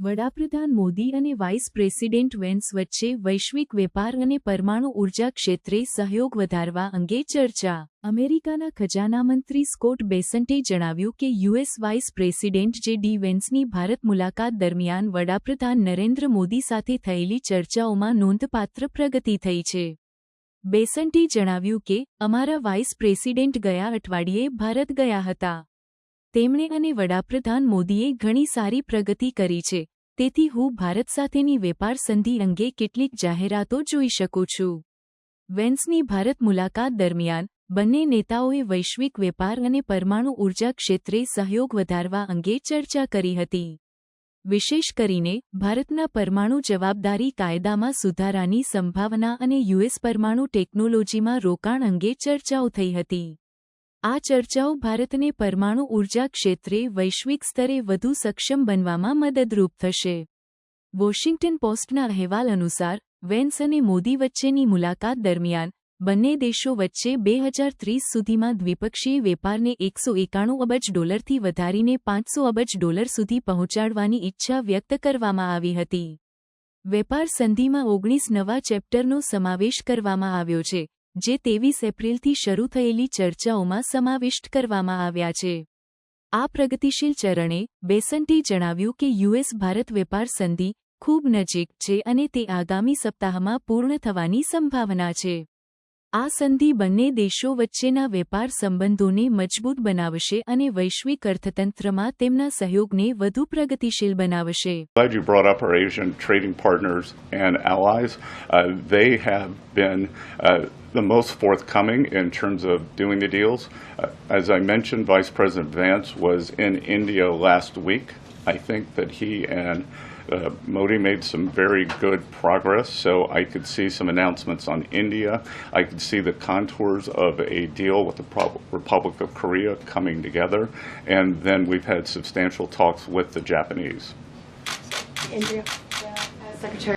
વડાપ્રધાન મોદી અને vice president vans વચ્ચે વૈશ્વિક વેપાર અને પરમાણુ ઊર્જા ક્ષેત્રે સહયોગ વધારવા અંગે ચર્ચા. અમેરિકાના ખજાનામંત્રી સ્કોટ બેસન્ટે જણાવ્યું કે US vice president J D વેન્સની Bharat મુલાકાત દરમિયાન વડાપ્રધાન નરેન્દ્ર મોદી સાથે થયેલી ચર્ચાઓમાં નોંધપાત્ર પ્રગતિ થઈ છે. બેસન્ટે જણાવ્યું કે, અમારા વાઇસ પ્રેસિડેન્ટ ગયા અઠવાડિયે ભારત ગયા હતા. તેમણે અને વડાપ્રધાન મોદીએ ઘણી સારી પ્રગતિ કરી છે. તેથી હું ભારત સાથેની વેપાર સંધિ અંગે કેટલીક જાહેરાતો જોઈ શકું છું. વેન્સની ભારત મુલાકાત દરમિયાન, બંને નેતાઓએ વૈશ્વિક વેપાર અને પરમાણુ ઊર્જા ક્ષેત્રે સહયોગ વધારવા અંગે ચર્ચા કરી હતી. વિશેષ કરીને, ભારતના પરમાણુ જવાબદારી કાયદામાં સુધારાની સંભાવના અને યુએસ પરમાણુ ટેકનોલોજીમાં રોકાણ અંગે ચર્ચાઓ થઈ હતી. આ ચર્ચાઓ ભારતને પરમાણુ ઊર્જા ક્ષેત્રે વૈશ્વિક સ્તરે વધુ સક્ષમ બનવામાં મદદરૂપ થશે. વોશિંગ્ટન પોસ્ટના અહેવાલ અનુસાર, વેન્સ અને મોદી વચ્ચેની મુલાકાત દરમિયાન, બંને દેશો વચ્ચે બે હજાર ત્રીસ સુધીમાં દ્વિપક્ષીય વેપારને એકસો એકાણું અબજ ડોલરથી વધારીને પાંચસો અબજ ડોલર સુધી પહોંચાડવાની ઈચ્છા વ્યક્ત કરવામાં આવી હતી. વેપાર સંધિમાં ઓગણીસ નવા ચેપ્ટરનો સમાવેશ કરવામાં આવ્યો છે જે તેવીસ એપ્રિલથી શરૂ થયેલી ચર્ચાઓમાં સમાવિષ્ટ કરવામાં આવ્યા છે. આ પ્રગતિશીલ ચરણે બેસન્ટી જણાવ્યું કે યુએસ ભારત વેપાર સંધિ ખૂબ નજીક છે અને તે આગામી સપ્તાહમાં પૂર્ણ થવાની સંભાવના છે. આ સંધિ બંને દેશો વચ્ચેના વેપાર સંબંધોને મજબૂત બનાવશે અને વૈશ્વિક અર્થતંત્રમાં તેમના સહયોગને વધુ પ્રગતિશીલ બનાવશે. Glad you brought up the most forthcoming in terms of doing the deals. Uh, as I mentioned, Vice President Vance was in India last week. I think that he and uh, Modi made some very good progress, so I could see some announcements on India. I could see the contours of a deal with the Pro- Republic of Korea coming together, and then we've had substantial talks with the Japanese. Andrea, Secretary.